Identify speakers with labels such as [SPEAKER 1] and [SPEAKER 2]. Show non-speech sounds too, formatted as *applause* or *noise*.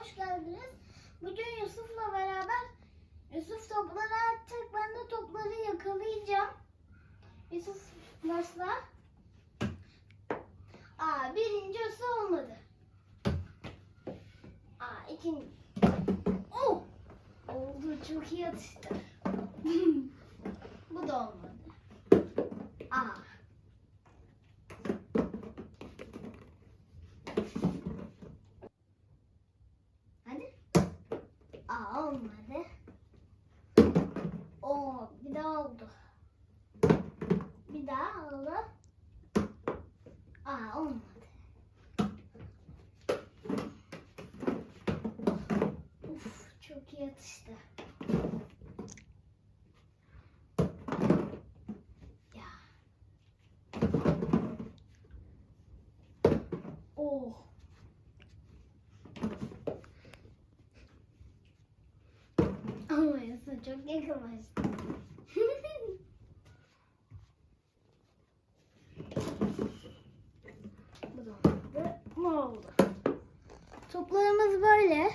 [SPEAKER 1] hoş geldiniz. Bugün Yusuf'la beraber Yusuf topları atacak. Ben de topları yakalayacağım. Yusuf başla. Aa birincisi olmadı. Aa ikinci. Oh! Oldu çok iyi atıştı. *laughs* Bu da olmadı. Aa. Hadi. Aa olmadı. Oo bir daha oldu. Bir daha oldu. Aa olmadı. Uf çok iyi atıştı. Ya. Oh. Ama Yusuf çok yakınlaştı. Bu da olmadı. Bu oldu. Toplarımız böyle.